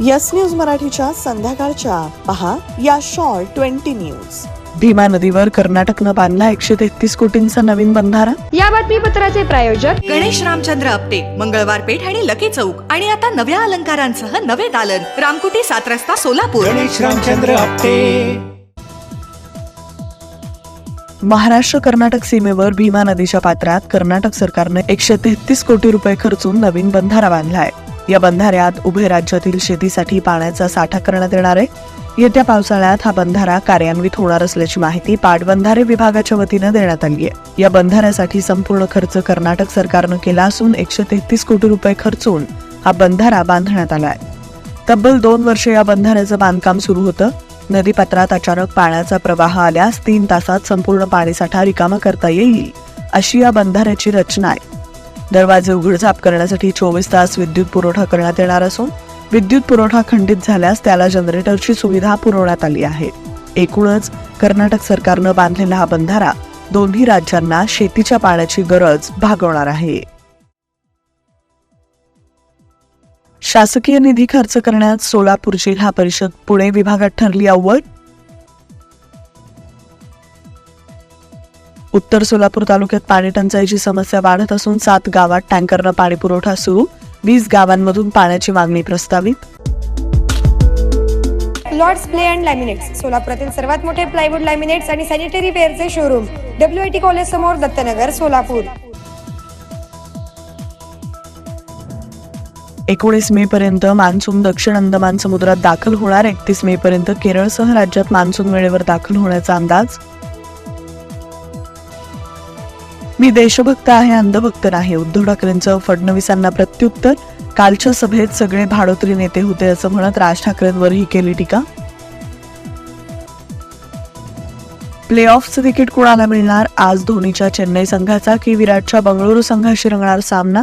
Yes news मराठीच्या संध्याकाळच्या. पहा या शॉर्ट ट्वेंटी न्यूज. भीमा नदीवर कर्नाटकनं बांधला एकशे तेहतीस कोटींचा नवीन बंधारा? या बातमीपत्राचे प्रायोजक गणेश रामचंद्र आपटे मंगळवार पेठ आणि लकी चौक. आणि आता नव्या अलंकारांसह नवे दालन. रामकुटी सात रस्ता सोलापूर. गणेश रामचंद्र आपटे. महाराष्ट्र कर्नाटक सीमेवर भीमा नदीच्या पात्रात कर्नाटक सरकारनं एकशे तेहतीस कोटी रुपये खर्चून नवीन बंधारा बांधलाय. या बंधाऱ्यात उभय राज्यातील शेतीसाठी पाण्याचा साठा करण्यात येणार आहे. येत्या पावसाळ्यात हा बंधारा कार्यान्वित होणार असल्याची माहिती पाटबंधारे विभागाच्या वतीनं देण्यात आली आहे. या बंधाऱ्यासाठी संपूर्ण खर्च कर्नाटक सरकारनं केला असून एकशे तेहतीस कोटी रुपये खर्चून हा बंधारा बांधण्यात आलाय तब्बल दोन वर्षे या बंधाऱ्याचं बांधकाम सुरू होतं. नदीपात्रात अचानक पाण्याचा प्रवाह आल्यास तीन तासात संपूर्ण पाणीसाठा रिकामा करता येईल अशी या बंधाऱ्याची रचना आहे. दरवाजे उघडझाप करण्यासाठी चोवीस तास विद्युत पुरवठा करण्यात येणार असून विद्युत पुरवठा खंडित झाल्यास त्याला जनरेटरची सुविधा पुरवण्यात आली आहे. एकूणच कर्नाटक सरकारनं बांधलेला हा बंधारा दोन्ही राज्यांना शेतीच्या पाण्याची गरज भागवणार आहे. शासकीय निधी खर्च करण्यात सोलापूर जिल्हा परिषद पुणे विभागात ठरली अव्वल उत्तर सोलापूर तालुक्यात पाणी टंचाईची समस्या वाढत असून सात गावात टँकरनं पाणी पुरवठा सुरू. वीस गावांमधून पाण्याची मागणी प्रस्तावित. लॉर्ड्स प्ले अँड लॅमिनेट्स सोलापुरातील सर्वात मोठे प्लायवूड लॅमिनेट्स आणि sanitary वेअरचे showroom W I T college समोर दत्तनगर सोलापूर. एकोणीस मे पर्यंत मान्सून दक्षिण अंदमान समुद्रात दाखल होणार. एकतीस मे पर्यंत केरळसह राज्यात मान्सून वेळेवर दाखल होण्याचा अंदाज. मी देशभक्त आहे अंधभक्त नाही उद्धव ठाकरेंचं फडणवीसांना प्रत्युत्तर. कालच्या सभेत सगळे भाडोत्री नेते होते असं म्हणत राज ठाकरेंवरही केली टीका. प्ले ऑफचं तिकीट कुणाला मिळणार? आज धोनीच्या चेन्नई संघाचा की विराटच्या बंगळुरू संघाशी रंगणार सामना?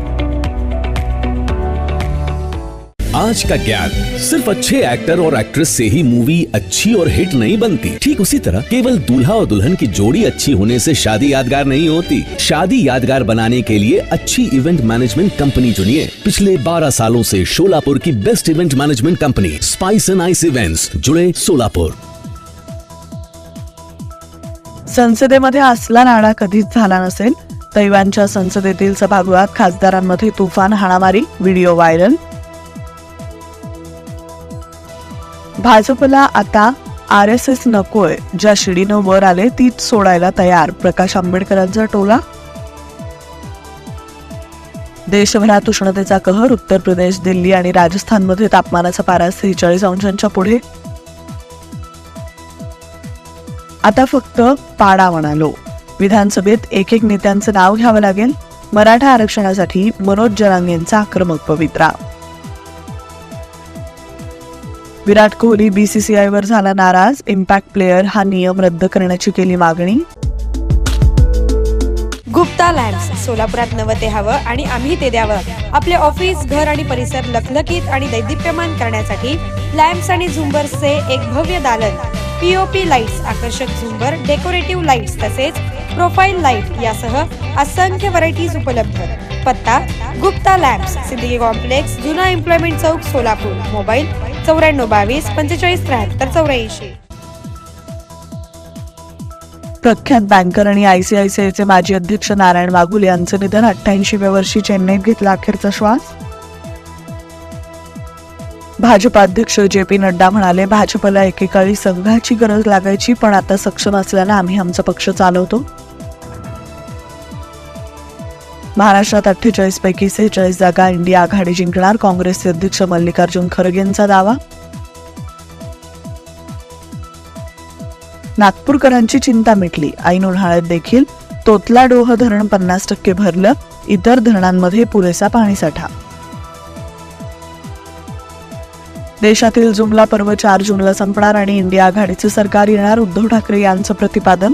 आज का ज्ञान सिर्फ़ अच्छे एक्टर और एक्ट्रेस से ही मूवी अच्छी और हिट नहीं बनती। ठीक उसी तरह केवल दूल्हा और दुल्हन की जोड़ी अच्छी होने से शादी यादगार नहीं होती। शादी यादगार बनाने के लिए अच्छी इवेंट मैनेजमेंट कंपनी चुनिए। पिछले 12 सालों से शोलापुर की best event management company spice and ice events जुड़े सोलापुर संसदेमध्ये असला नाडा कधीच झाला नसेल, तैवानच्या संसदेतील सभागृहात खासदारांमध्ये तुफान, हाणामारी, व्हिडिओ व्हायरल भाजपला आता आर एस एस नकोय. ज्या शिडीनं वर आले तीच सोडायला तयार. प्रकाश आंबेडकरांचा टोला? देशभरात उष्णतेचा कहर उत्तर प्रदेश दिल्ली आणि राजस्थानमध्ये तापमानाचा पारा सेहेचाळीस अंशांच्या पुढे. आता फक्त पाडा म्हणालो. विधानसभेत एक एक नेत्यांचं नाव घ्यावं लागेल. मराठा आरक्षणासाठी मनोज जरांगेंचा आक्रमक पवित्रा विराट कोहली बीसीसीआय वर झाला नाराज. इम्पॅक्ट प्लेअर हा नियम रद्द करण्याची केली मागणी. गुप्ता लॅम्प्स सोलापुरात नवं ते हवं आणि आम्ही ते द्यावं. आपले ऑफिस घर आणि परिसर लखलखीत आणि दैदिप्यमान करण्यासाठी लॅम्प्स आणि झुंबर्सचे एक भव्य दालन. पीओपी लाईट्स आकर्षक झुंबर डेकोरेटिव्ह लाईट्स तसेच प्रोफाईल लाइट यासह असंख्य व्हरायटीज उपलब्ध. पत्ता गुप्ता लॅम्प्स सिद्धी कॉम्प्लेक्स जुना एम्प्लॉयमेंट चौक सोलापूर. मोबाईल चौऱ्याण्णव बावीस पंचेचाळीस त्र्याहत्तर चौऱ्याऐंशी. प्रख्यात बँकर आणि आयसीआयसीआयचे माजी अध्यक्ष नारायण वाघुले यांचं निधन अठ्ठ्याऐंशीव्या वर्षी चेन्नईत घेतला अखेरचा श्वास? भाजपा अध्यक्ष जे पी नड्डा म्हणाले भाजपला एकेकाळी संघाची गरज लागायची पण आता सक्षम असल्यानं आम्ही आमचा पक्ष चालवतो. महाराष्ट्रात अठ्ठेचाळीस पैकी सेहेचाळीस जागा इंडिया आघाडी जिंकणार काँग्रेसचे अध्यक्ष मल्लिकार्जुन खरगेंचा दावा. नागपूरकरांची चिंता मिटली. ऐन उन्हाळ्यात देखील तोतला डोह धरण पन्नास टक्के भरलं. इतर धरणांमध्ये पुरेसा पाणीसाठा देशातील जुमला पर्व चार जूनला संपणार आणि इंडिया आघाडीचे सरकार येणार उद्धव ठाकरे यांचं प्रतिपादन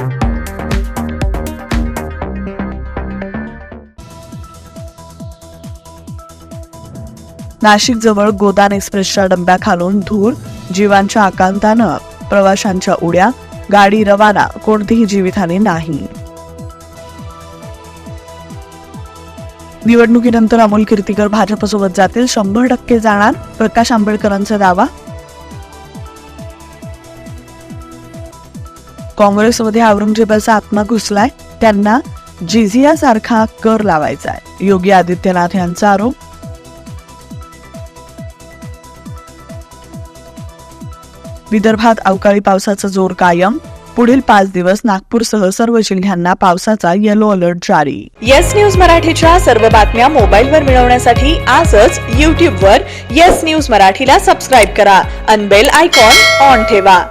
नाशिक जवळ गोदान एक्सप्रेसच्या डब्याखालून धूर जीवांच्या आकांतानं प्रवाशांच्या उड्या गाडी रवाना कोणतीही जीवितहानी नाही. निवडणुकीनंतर अमोल कीर्तीकर भाजपसोबत जातील शंभर टक्के जाणार प्रकाश आंबेडकरांचा दावा. काँग्रेसमध्ये औरंगजेबाचा आत्मा घुसलाय त्यांना जिझिया सारखा कर लावायचा आहे योगी आदित्यनाथ यांचा आरोप विदर्भात अवकाळी पावसाचा जोर कायम. पुढील पाच दिवस नागपूरसह सर्व जिल्ह्यांना पावसाचा येलो अलर्ट जारी. येस न्यूज मराठीच्या सर्व बातम्या मोबाईलवर मिळवण्यासाठी आजच यूट्यूबवर येस न्यूज मराठीला सबस्क्राईब करा. अनबेल आयकॉन ऑन ठेवा.